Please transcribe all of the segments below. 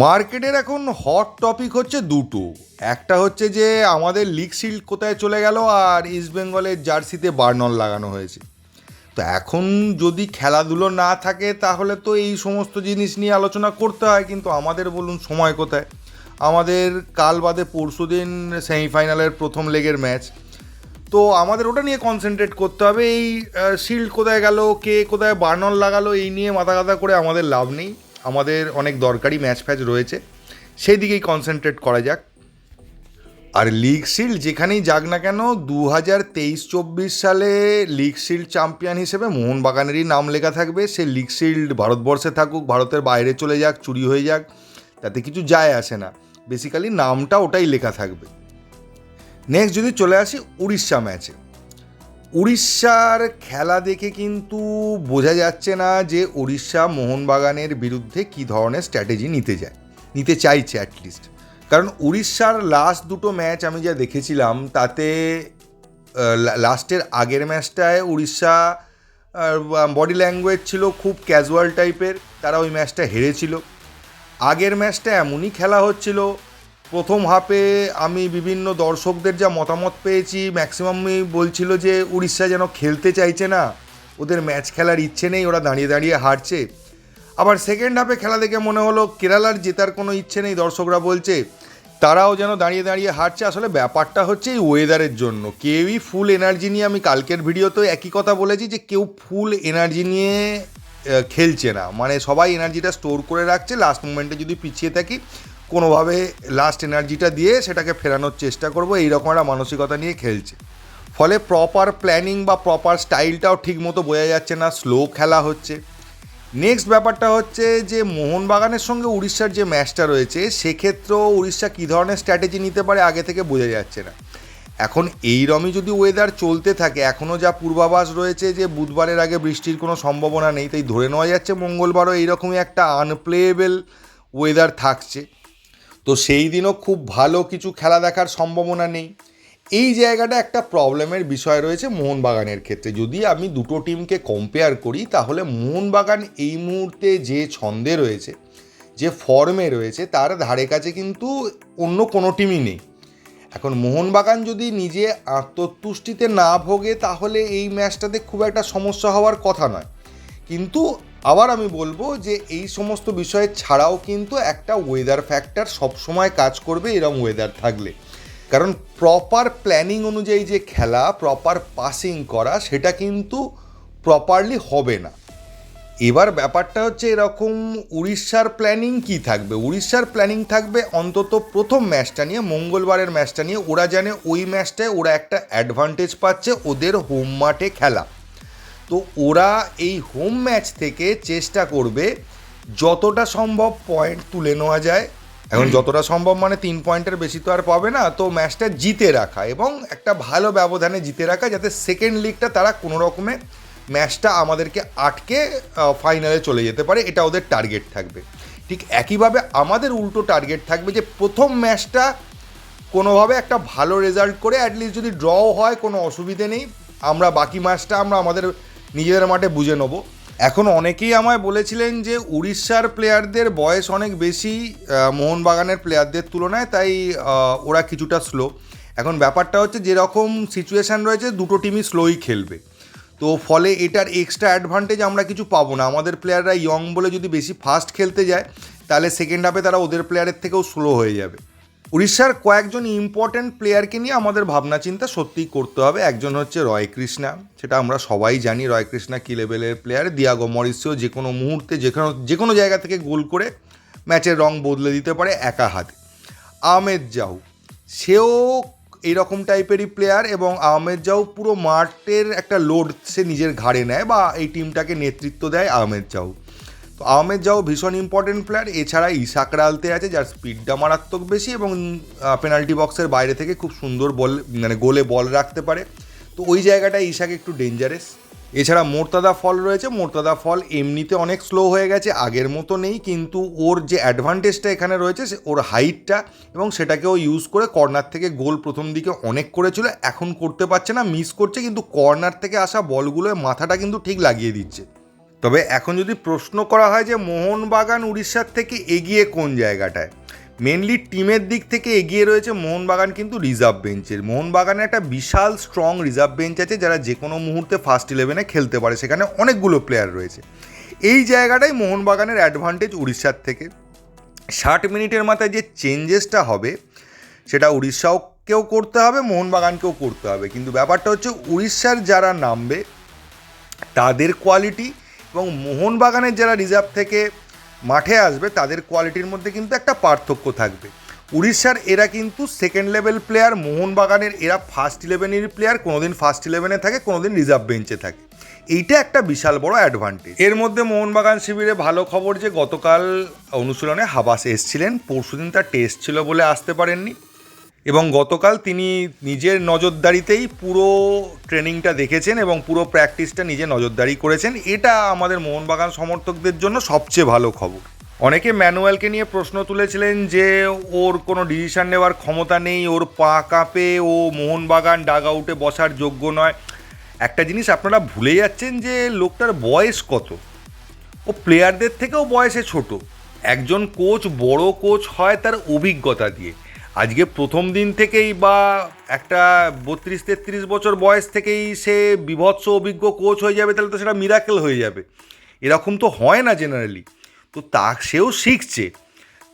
মার্কেটের এখন hot topic হচ্ছে দুটো। একটা হচ্ছে যে আমাদের লিগ শিল্ড কোথায় চলে গেল আর ইস্ট বেঙ্গলের জার্সিতে বার্নল লাগানো হয়েছে। তো এখন যদি খেলাধুলো না থাকে তাহলে তো এই সমস্ত জিনিস নিয়ে আলোচনা করতে হয়, কিন্তু আমাদের বলুন সময় কোথায়? আমাদের কাল বাদে পরশু দিন সেমিফাইনালের প্রথম লেগের ম্যাচ তো আমাদের ওটা নিয়ে কনসেন্ট্রেট করতে হবে, এই শিল্ড কোথায় গেল, কে কোথায় বার্নল লাগালো, এই নিয়ে মাথা গাথা করে আমাদের লাভ নেই। আমাদের অনেক দরকারি ম্যাচ ফ্যাচ রয়েছে। সেই দিকেই কনসেন্ট্রেট করা যাক। আর লিগ শিল্ড যেখানেই যাক না কেন দু হাজার তেইশ চব্বিশ সালে লিগ শিল্ড চ্যাম্পিয়ন হিসেবে মোহনবাগানেরই নাম লেখা থাকবে। সে লিগ শিল্ড ভারতবর্ষে থাকুক, ভারতের বাইরে চলে যাক, চুরি হয়ে যাক, তাতে কিছু যায় আসে না। বেসিক্যালি নামটা ওটাই লেখা থাকবে। নেক্সট যদি চলে আসি উড়িষ্যা ম্যাচে উড়িষ্যার খেলা দেখে কিন্তু বোঝা যাচ্ছে না যে উড়িষ্যা মোহনবাগানের বিরুদ্ধে কী ধরনের স্ট্র্যাটেজি নিতে যায়, নিতে চাইছে অ্যাটলিস্ট কারণ উড়িষ্যার লাস্ট দুটো ম্যাচ আমি যা দেখেছিলাম, তাতে লাস্টের আগের ম্যাচটায় উড়িষ্যা বডি ল্যাঙ্গুয়েজ ছিল খুব ক্যাজুয়াল টাইপের তারা ওই ম্যাচটা হেরেছিল। আগের ম্যাচটা এমনই খেলা হচ্ছিল প্রথম হাফে আমি বিভিন্ন দর্শকদের যা মতামত পেয়েছি ম্যাক্সিমামই বলছিল যে উড়িষ্যা যেন খেলতে চাইছে না, ওদের ম্যাচ খেলার ইচ্ছে নেই, ওরা দাঁড়িয়ে দাঁড়িয়ে হারছে। আবার সেকেন্ড হাফে খেলা দেখে মনে হলো কেরালার জেতার কোনো ইচ্ছে নেই, দর্শকরা বলছে, তারাও যেন দাঁড়িয়ে দাঁড়িয়ে হারছে। আসলে ব্যাপারটা হচ্ছে এই ওয়েদারের জন্য। কেউই ফুল এনার্জি নিয়ে, আমি কালকের ভিডিওতেও একই কথা বলেছি যে কেউ ফুল এনার্জি নিয়ে খেলছে না। মানে সবাই এনার্জিটা স্টোর করে রাখছে লাস্ট মোমেন্টে যদি পিছিয়ে থাকি কোনোভাবে লাস্ট এনার্জিটা দিয়ে সেটাকে ফেরানোর চেষ্টা করব, এইরকম একটা মানসিকতা নিয়ে খেলছে। ফলে প্রপার প্ল্যানিং বা প্রপার স্টাইলটাও ঠিকমতো বোঝা যাচ্ছে না স্লো খেলা হচ্ছে। নেক্সট ব্যাপারটা হচ্ছে যে, মোহনবাগানের সঙ্গে উড়িষ্যার যে ম্যাচটা রয়েছে, সেক্ষেত্রেও উড়িষ্যা কী ধরনের স্ট্র্যাটেজি নিতে পারে আগে থেকে বোঝা যাচ্ছে না। এখন এই রমই যদি ওয়েদার চলতে থাকে এখনও যা পূর্বাভাস রয়েছে যে, বুধবারের আগে বৃষ্টির কোনো সম্ভাবনা নেই, তাই ধরে নেওয়া যাচ্ছে মঙ্গলবারও এইরকমই একটা আনপ্লেয়েবল ওয়েদার থাকছে। তো সেই দিনও খুব ভালো কিছু খেলা দেখার সম্ভাবনা নেই। এই জায়গাটা একটা প্রবলেমের বিষয় রয়েছে মোহনবাগানের ক্ষেত্রে। যদি আমি দুটো টিমকে কম্পেয়ার করি, তাহলে মোহনবাগান এই মুহূর্তে যে ছন্দে রয়েছে, যে ফর্মে রয়েছে, তার ধারে কাছে কিন্তু অন্য কোনো টিমই নেই। এখন মোহনবাগান যদি নিজে আত্মতুষ্টিতে না ভোগে, তাহলে এই ম্যাচটাতে খুব একটা সমস্যা হওয়ার কথা নয়। কিন্তু আবার আমি বলব যে এই সমস্ত বিষয় ছাড়াও কিন্তু একটা ওয়েদার ফ্যাক্টর সবসময় কাজ করবে এরম ওয়েদার থাকলে। কারণ প্রপার প্ল্যানিং অনুযায়ী যে খেলা প্রপার পাসিং করা, সেটা কিন্তু প্রপারলি হবে না। এবার ব্যাপারটা হচ্ছে এরকম উড়িষ্যার প্ল্যানিং কি থাকবে? উড়িষ্যার প্ল্যানিং থাকবে অন্তত প্রথম ম্যাচটা নিয়ে, মঙ্গলবারের ম্যাচটা নিয়ে। ওরা জানে ওই ম্যাচটায় ওরা একটা অ্যাডভান্টেজ পাচ্ছে ওদের হোম মাঠে খেলা। তো ওরা এই হোম ম্যাচ থেকে চেষ্টা করবে যতটা সম্ভব পয়েন্ট তুলে নেওয়া যায়। এখন যতটা সম্ভব মানে তিন পয়েন্টের বেশি তো আর পাবে না। তো ম্যাচটা জিতে রাখা এবং একটা ভালো ব্যবধানে জিতে রাখা যাতে সেকেন্ড লিগটা তারা কোনো রকমে ম্যাচটা আমাদেরকে আটকে ফাইনালে চলে যেতে পারে। এটা ওদের টার্গেট থাকবে। ঠিক একইভাবে আমাদের উল্টো টার্গেট থাকবে যে প্রথম ম্যাচটা কোনোভাবে একটা ভালো রেজাল্ট করে অ্যাটলিস্ট যদি ড্রও হয় কোনো অসুবিধে নেই। আমরা বাকি ম্যাচটা আমরা আমাদের নিজেদের মাঠে বুঝে নেব। এখন অনেকেই আমায় বলেছিলেন যে উড়িষ্যার প্লেয়ারদের বয়স অনেক বেশি মোহনবাগানের প্লেয়ারদের তুলনায়, তাই ওরা কিছুটা স্লো এখন ব্যাপারটা হচ্ছে যেরকম সিচুয়েশান রয়েছে, দুটো টিমই স্লোই খেলবে। তো ফলে এটার এক্সট্রা অ্যাডভান্টেজ আমরা কিছু পাবো না। আমাদের প্লেয়াররা ইয়ং বলে যদি বেশি ফাস্ট খেলতে যায়, তাহলে সেকেন্ড হাফে তারা ওদের প্লেয়ারের থেকেও স্লো হয়ে যাবে। উড়িষ্যার কয়েকজন ইম্পর্ট্যান্ট প্লেয়ারকে নিয়ে আমাদের ভাবনা চিন্তা সত্যিই করতে হবে। একজন হচ্ছে রয় কৃষ্ণা, সেটা আমরা সবাই জানি। রয় কৃষ্ণা কী লেভেলের প্লেয়ার দিয়াগো মরিসিও যে কোনো মুহূর্তে যে কোনো যে কোনো জায়গা থেকে গোল করে ম্যাচের রং বদলে দিতে পারে একা হাতে। আহমেদ জাহু সেও এইরকম টাইপেরই প্লেয়ার এবং আহমেদ জাহু পুরো মাঠের একটা লোড সে নিজের ঘাড়ে নেয় বা এই টিমটাকে নেতৃত্ব দেয় আহমেদ জাহু আহমেদ জাও ভীষণ ইম্পর্টেন্ট প্লেয়ার এছাড়া ইসাক রালতে আছে, যার স্পিডটা মারাত্মক বেশি এবং পেনাল্টি বক্সের বাইরে থেকে খুব সুন্দর বল মানে গোলে বল রাখতে পারে। তো ওই জায়গাটায় ইসাক একটু ডেঞ্জারাস এছাড়া মোর্তাদা ফল রয়েছে, মোর্তাদা ফল এমনিতে অনেক স্লো হয়ে গেছে, আগের মতো নেই, কিন্তু ওর যে অ্যাডভান্টেজটা এখানে রয়েছে ওর হাইটটা এবং সেটাকে ও ইউজ করে কর্নার থেকে গোল প্রথম দিকে অনেক করেছিল, এখন করতে পারছে না মিস করছে, কিন্তু কর্নার থেকে আসা বলগুলোয় মাথাটা কিন্তু ঠিক লাগিয়ে দিচ্ছে। তবে এখন যদি প্রশ্ন করা হয় যে মোহনবাগান উড়িষ্যার থেকে এগিয়ে কোন জায়গাটায়? মেনলি টিমের দিক থেকে এগিয়ে রয়েছে মোহনবাগান, কিন্তু রিজার্ভ বেঞ্চের মোহনবাগানে একটা বিশাল স্ট্রং রিজার্ভ বেঞ্চ আছে, যারা যে কোনো মুহূর্তে ফার্স্ট ইলেভেনে খেলতে পারে। সেখানে অনেকগুলো প্লেয়ার রয়েছে। এই জায়গাটাই মোহনবাগানের অ্যাডভান্টেজ উড়িষ্যার থেকে। ষাট মিনিটের মাথায় যে চেঞ্জেসটা হবে, সেটা উড়িষ্যাকেও করতে হবে, মোহনবাগানকেও করতে হবে। কিন্তু ব্যাপারটা হচ্ছে, উড়িষ্যার যারা নামবে, তাদের কোয়ালিটি এবং মোহনবাগানের যারা রিজার্ভ থেকে মাঠে আসবে, তাদের কোয়ালিটির মধ্যে কিন্তু একটা পার্থক্য থাকবে। উড়িষ্যার এরা কিন্তু সেকেন্ড লেভেল প্লেয়ার মোহনবাগানের এরা ফার্স্ট ইলেভেনের প্লেয়ার কোনোদিন ফার্স্ট ইলেভেনে থাকে, কোনোদিন রিজার্ভ বেঞ্চে থাকে। এইটা একটা বিশাল বড় অ্যাডভান্টেজ এর মধ্যে মোহনবাগান শিবিরে ভালো খবর যে গতকাল অনুশীলনে হাবাস এসছিলেন, পরশুদিন তার টেস্ট ছিল বলে আসতে পারেননি। এবং গতকাল তিনি নিজের নজরদারিতেই পুরো ট্রেনিংটা দেখেছেন এবং পুরো প্র্যাকটিসটা নিজে নজরদারি করেছেন। এটা আমাদের মোহনবাগান সমর্থকদের জন্য সবচেয়ে ভালো খবর। অনেকে ম্যানুয়ালকে নিয়ে প্রশ্ন তুলেছিলেন যে ওর কোনো ডিসিশন নেওয়ার ক্ষমতা নেই, ওর পা কাঁপে, ও মোহনবাগান ডাগ আউটে বসার যোগ্য নয়। একটা জিনিস আপনারা ভুলে যাচ্ছেন যে লোকটার বয়স কত? ও প্লেয়ারদের থেকেও বয়সে ছোট। একজন কোচ বড় কোচ হয় তার অভিজ্ঞতা দিয়ে। আজকে প্রথম দিন থেকেই বা একটা বত্রিশ, তেত্রিশ বছর বয়স থেকেই সে বিভৎস অভিজ্ঞ কোচ হয়ে যাবে, তাহলে তো সেটা মিরাকেল হয়ে যাবে। এরকম তো হয় না জেনারেলি তো তা সেও শিখছে।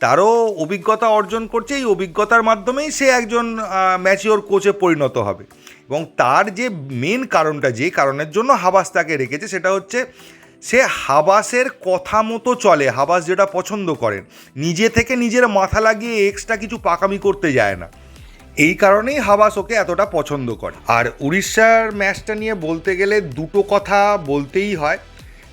তারও অভিজ্ঞতা অর্জন করছে, এই অভিজ্ঞতার মাধ্যমেই সে একজন ম্যাচিওর কোচে পরিণত হবে। এবং তার যে মেন কারণটা, যে কারণের জন্য হাবাস তাকে রেখেছে, সেটা হচ্ছে সে হাবাসের কথা মতো চলে, হাবাস যেটা পছন্দ করেন নিজে থেকে নিজের মাথা লাগিয়ে এক্সট্রা কিছু পাকামি করতে যায় না। এই কারণেই হাবাস ওকে এতটা পছন্দ করে। আর উড়িষ্যার ম্যাচটা নিয়ে বলতে গেলে দুটো কথা বলতেই হয়।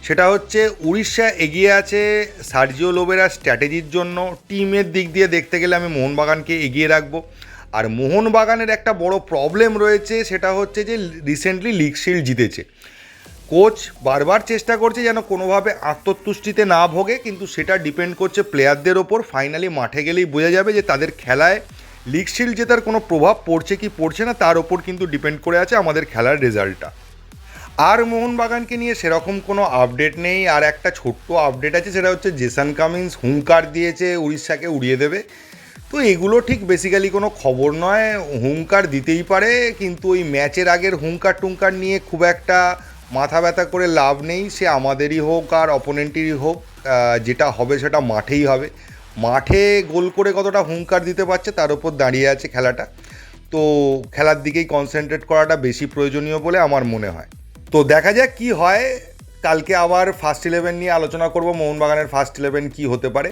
সেটা হচ্ছে, উড়িষ্যা এগিয়ে আছে সার্জিও লোবেরা স্ট্র্যাটেজির জন্য। টিমের দিক দিয়ে দেখতে গেলে আমি মোহনবাগানকে এগিয়ে রাখব। আর মোহনবাগানের একটা বড় প্রবলেম রয়েছে, সেটা হচ্ছে যে রিসেন্টলি লিগ শিল্ড জিতেছে। কোচ বারবার চেষ্টা করছে যেন কোনোভাবে আত্মতুষ্টিতে না ভোগে, কিন্তু সেটা ডিপেন্ড করছে প্লেয়ারদের ওপর। ফাইনালি মাঠে গেলেই বোঝা যাবে যে তাদের খেলায় লিগ শিল্ড জেতার কোনো প্রভাব পড়ছে কি পড়ছে না, তার ওপর কিন্তু ডিপেন্ড করে আছে আমাদের খেলার রেজাল্টটা আর মোহনবাগানকে নিয়ে সেরকম কোনো আপডেট নেই, আর একটা ছোট্ট আপডেট আছে, সেটা হচ্ছে জেসান কামিন্স হুঙ্কার দিয়েছে উড়িষ্যাকে উড়িয়ে দেবে। তো এগুলো ঠিক বেসিক্যালি কোনো খবর নয়, হুঙ্কার দিতেই পারে, কিন্তু ওই ম্যাচের আগের হুঙ্কার টুঙ্কার নিয়ে খুব একটা মাথা ব্যথা করে লাভ নেই, সে আমাদেরই হোক আর অপোনেন্টেরই হোক যেটা হবে সেটা মাঠেই হবে। মাঠে গোল করে কতটা হুঙ্কার দিতে পারছে তার উপর দাঁড়িয়ে আছে খেলাটা। তো খেলার দিকেই কনসেন্ট্রেট করাটা বেশি প্রয়োজনীয় বলে আমার মনে হয়। তো দেখা যাক কি হয়। কালকে আবার ফার্স্ট ইলেভেন নিয়ে আলোচনা করব, মোহনবাগানের ফার্স্ট ইলেভেন কী হতে পারে।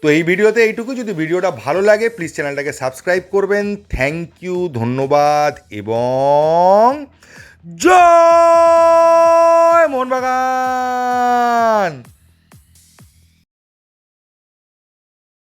তো এই ভিডিওতে এইটুকু। যদি ভিডিওটা ভালো লাগে প্লিজ চ্যানেলটাকে সাবস্ক্রাইব করবেন। থ্যাংক ইউ ধন্যবাদ, এবং Joy Mohon makan.